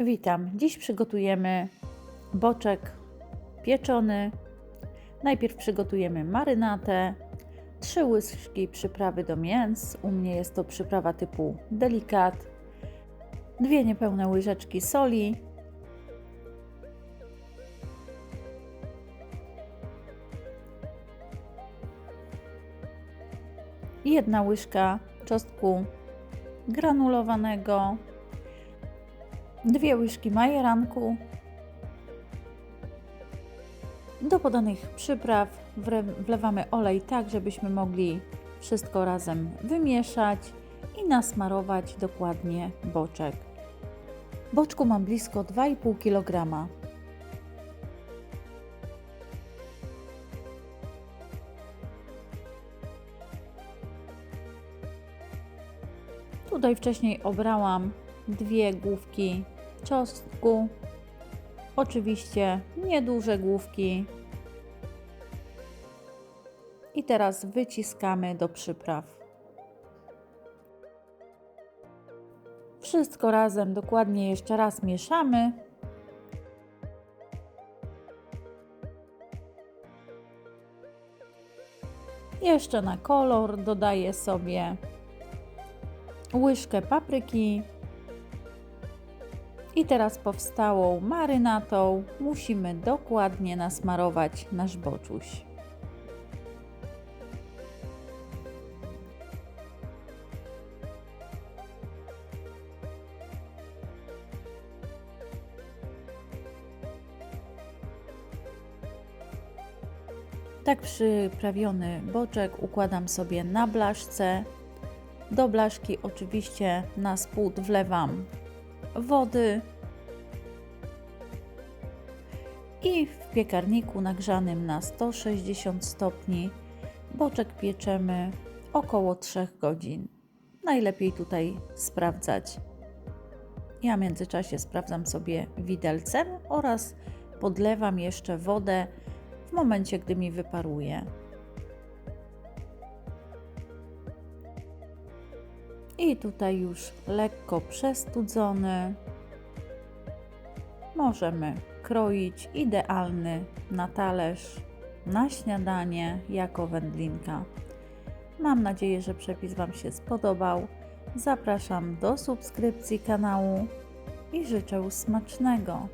Witam. Dziś przygotujemy boczek pieczony. Najpierw przygotujemy marynatę, trzy łyżki przyprawy do mięs. U mnie jest to przyprawa typu delikat, dwie niepełne łyżeczki soli, jedna łyżka czosnku granulowanego, dwie łyżki majeranku. Do podanych przypraw wlewamy olej tak, żebyśmy mogli wszystko razem wymieszać i nasmarować dokładnie boczek. Boczku mam blisko 2,5 kg. Tutaj wcześniej obrałam dwie główki czosnku. Oczywiście nieduże główki. I teraz wyciskamy do przypraw. Wszystko razem dokładnie jeszcze raz mieszamy. Jeszcze na kolor dodaję sobie łyżkę papryki. I teraz powstałą marynatą musimy dokładnie nasmarować nasz boczuś. Tak przyprawiony boczek układam sobie na blaszce. Do blaszki oczywiście na spód wlewam wody i w piekarniku nagrzanym na 160 stopni boczek pieczemy około 3 godzin. Najlepiej tutaj sprawdzać. Ja w międzyczasie sprawdzam sobie widelcem oraz podlewam jeszcze wodę w momencie, gdy mi wyparuje. I tutaj już lekko przestudzony. Możemy kroić idealny na talerz, na śniadanie jako wędlinka. Mam nadzieję, że przepis Wam się spodobał. Zapraszam do subskrypcji kanału i życzę smacznego.